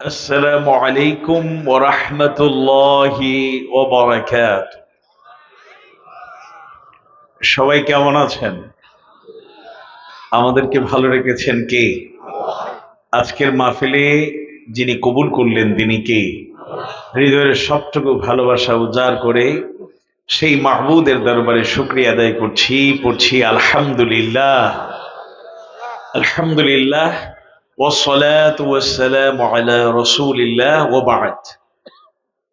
আসসালামু আলাইকুম ওয়া রাহমাতুল্লাহি ওয়া সবাই কেমন আছেন? আমাদেরকে ভালো রেখেছেন কে? আজকের মাহফিলে যিনি কবুল করলেন তিনি কে? হৃদয়ের সবটুকু ভালোবাসা উজাড় করে সেই মাহবুদের দরবারে শুক্রিয়া আদায় করছি, পড়ছি আলহামদুলিল্লাহ। আলহামদুলিল্লাহ والصلاة والسلام على رسول الله وبعد.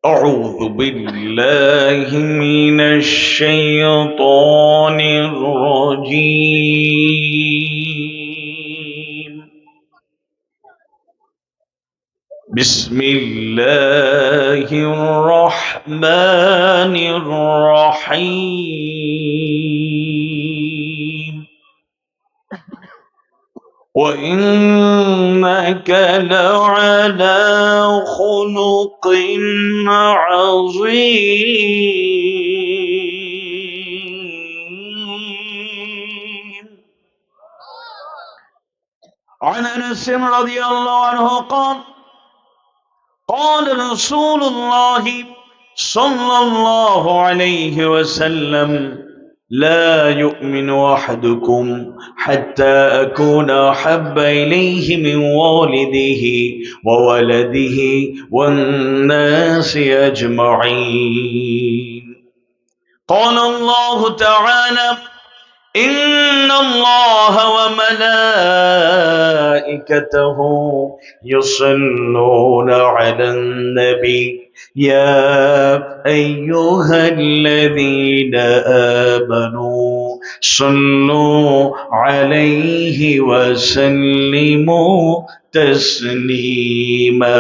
أعوذ بالله من الشيطان الرجيم. بسم الله الرحمن الرحيم. وإنك لعلى خلق عظيم. عن أنس رضي الله عنه قال قال رسول الله صلى الله عليه وسلم لا يؤمن أحدكم حتى أكون أحب إليه من والده وولده والناس أجمعين. قال الله تعالى إن الله وملائكته يصلون على النبي. يا أيها الذين آمنوا صلوا عليه وسلموا تسليما.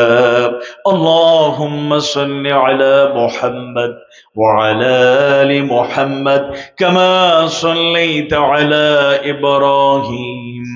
اللهم صل على محمد وعلى آل محمد كما صليت على إبراهيم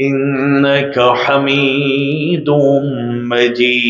إنك حميد مجيد.